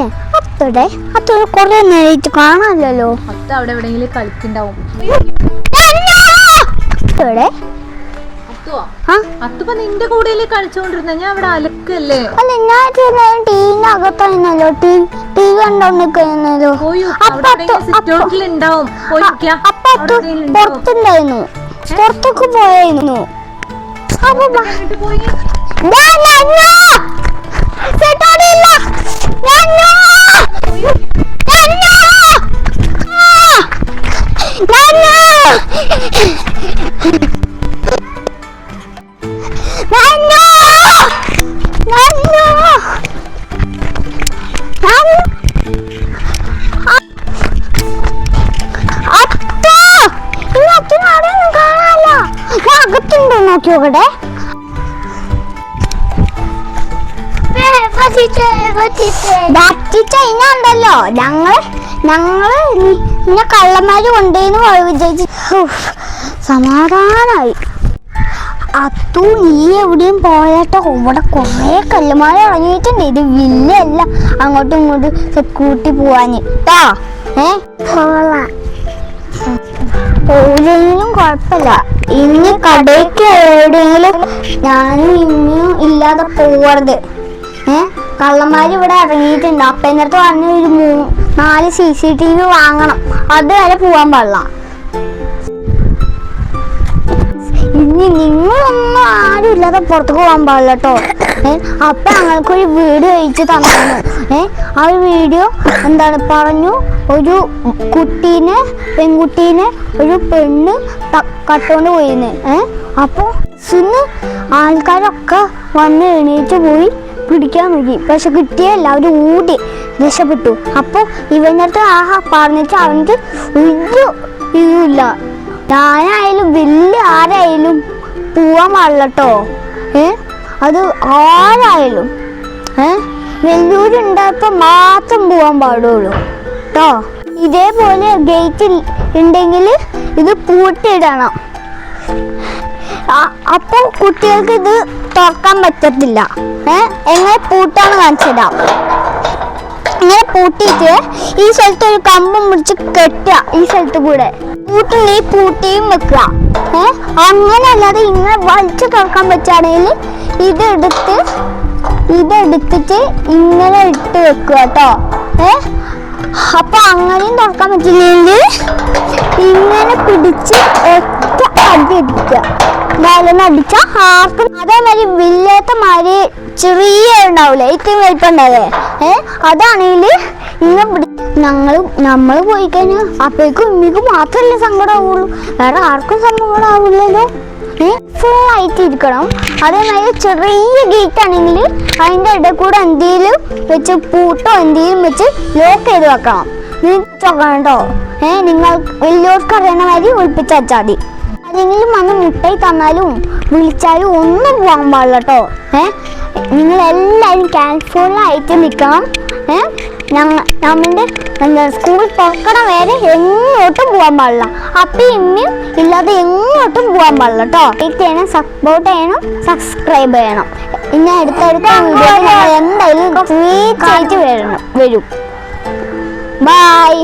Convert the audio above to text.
ഏ അത്തോടെ അത്തോടെ കുറെ നേരിട്ട് കാണാനല്ലോ അത്ത അവിടെ എവിടെയെങ്കിലും കളിക്കുണ്ടാവും അത്തോടെ അത്തുപ്പ നിന്റെ കൂടെയല്ലേ കളിച്ചോണ്ടിരുന്ന? ഞാൻ അവിടെ അലക്കല്ലേ? അല്ല ഞാൻ ടീവിന്റെ അകത്തായിരുന്നല്ലോ ടി ടി കണ്ടോണ്ടിരിക്കുന്നല്ലോ അത്തു- അത്തു ഉണ്ടാവും. പുറത്തുണ്ടായിരുന്നു. പുറത്തൊക്കെ പോയായിരുന്നു. അപ്പൊ നോക്കി നോക്കട്ടെ ഉണ്ടല്ലോ ഞങ്ങൾ ഞങ്ങൾ ഇന്നെ കള്ളന്മാര് കൊണ്ടേന്ന് വിചാരിച്ചു സമാധാനായി. അത്തു നീ എവിടെയും പോയാട്ടോ. ഇവിടെ കൊറേ കല്ലുമാല ഇറങ്ങിയിട്ടുണ്ട്. ഇത് വില്ലല്ല അങ്ങോട്ടും ഇങ്ങോട്ടും സെക്യൂരിറ്റി പോവാന്. ട്ടാ. ഏ? പോയില്ലെങ്കിലും കുഴപ്പമില്ല. ഇനി കടയ്ക്ക് എവിടെയെങ്കിലും ഞാനും ഇനിയും ഇല്ലാതെ പോവരുത്. ഏ? കള്ളന്മാര് ഇവിടെ ഇറങ്ങിയിട്ടുണ്ട്. അപ്പൊ എന്നിട്ട് പറഞ്ഞ ഒരു മൂ നാല് സി സി ടി വി വാങ്ങണം. അത് വരെ പോവാൻ പാടില്ല. ഇനി നിങ്ങളൊന്നും ആരും ഇല്ലാതെ പുറത്തേക്ക് പോകാൻ പാടില്ല കേട്ടോ അപ്പൊ ഞങ്ങൾക്കൊരു വീഡിയോ അയച്ചു തന്നു ഏ ആ ഒരു വീഡിയോ എന്താണ് പറഞ്ഞു? ഒരു കുട്ടീനെ പെൺകുട്ടീനെ ഒരു പെണ്ണ് കട്ടുകൊണ്ട് പോയിന്ന്. ഏ അപ്പൊ ആൾക്കാരൊക്കെ വന്ന് എണീറ്റ് പോയി. പിടിക്കാൻ നോക്കി പക്ഷെ കിട്ടിയല്ല അവർ ഊടി രക്ഷപ്പെട്ടു. അപ്പൊ ഇവനടുത്ത് ആഹാ പറഞ്ഞിട്ട് അവനക്ക് ഒരു ഇതുമില്ല. ഞാനായാലും വലിയ ആരായാലും പോവാൻ പാടില്ല കേട്ടോ ഏ? അത് ആരായാലും. ഏ? വെല്ലൂരുണ്ടായപ്പോ മാത്രം പോവാൻ പാടുള്ളൂ. കേട്ടോ ഇതേപോലെ ഗേറ്റിൽ ഉണ്ടെങ്കിൽ ഇത് പൂട്ടിയിടണം. അപ്പൊ കുട്ടികൾക്ക് ഇത് തുറക്കാൻ പറ്റത്തില്ല. എങ്ങനെ പൂട്ടാണ് കാണിച്ചിടാം ഇങ്ങനെ പൂട്ടിയിട്ട് ഈ സ്ഥലത്ത് ഒരു കമ്പ് മുറിച്ച് കെട്ടുക ഈ സ്ഥലത്ത് കൂടെ. പൂട്ടിനെ പൂട്ടിയും വെക്കുക. ഏ അങ്ങനെ ഇങ്ങനെ വലിച്ചു തുറക്കാൻ പറ്റുകയാണെങ്കിൽ ഇതെടുത്ത് ഇതെടുത്തിട്ട് ഇങ്ങനെ ഇട്ട് വെക്കുക കേട്ടോ. ഏ അപ്പൊ അങ്ങനെയും തുറക്കാൻ പറ്റില്ലെങ്കിൽ ഇങ്ങനെ പിടിച്ച് ഒറ്റ അടി അടിക്കുക വലന്ന് അടിച്ച ആർക്കും അതേമാതിരി വില്ലാത്ത മാതിരി ചെറിയ ഉണ്ടാവില്ലേ ഇത്രയും വലിപ്പം ഏ? അതാണെങ്കിൽ ഞങ്ങൾ നമ്മൾ പോയി കഴിഞ്ഞാൽ അപ്പേക്കും ഉമ്മിക്ക് മാത്രമല്ലേ സങ്കടം ആവുള്ളൂ. വേറെ ആർക്കും സങ്കടം ആവില്ലല്ലോ. ഏ? ഫുൾ ആയിട്ട് ഇരിക്കണം. അതേമാതിരി ചെറിയ ഗേറ്റ് ആണെങ്കിൽ അതിന്റെ ഇടയിൽ കൂടെ എന്തെങ്കിലും വെച്ച് പൂട്ടോ എന്തെങ്കിലും വെച്ച് ലോക്ക് ചെയ്ത് വെക്കണം. നീ കേട്ടോ ഏ? നിങ്ങൾ വലിയവർക്ക് അറിയണ മാതിരി ഒളിപ്പിച്ച് വെച്ചാൽ മതി. ആരെങ്കിലും വന്ന് മുട്ടായി തന്നാലും വിളിച്ചാലും ഒന്നും പോകാൻ പാടില്ല കേട്ടോ. ഏ? നിങ്ങൾ എല്ലാവരും കെയർഫുൾ ആയിട്ട് നിൽക്കണം. ഏ? ഞങ്ങ നമ്മളുടെ എന്താ സ്കൂൾ തുറക്കണ വരെ എങ്ങോട്ടും പോകാൻ പാടില്ല. അപ്പം ഇമ്മയും ഇല്ലാതെ എങ്ങോട്ടും പോകാൻ പാടില്ല കേട്ടോ. ലൈക്ക് ചെയ്യണം സപ്പോർട്ട് ചെയ്യണം സബ്സ്ക്രൈബ് ചെയ്യണം. ഇനി അടുത്തടുത്ത വീഡിയോ എന്തായാലും വരണം വരും. ബൈ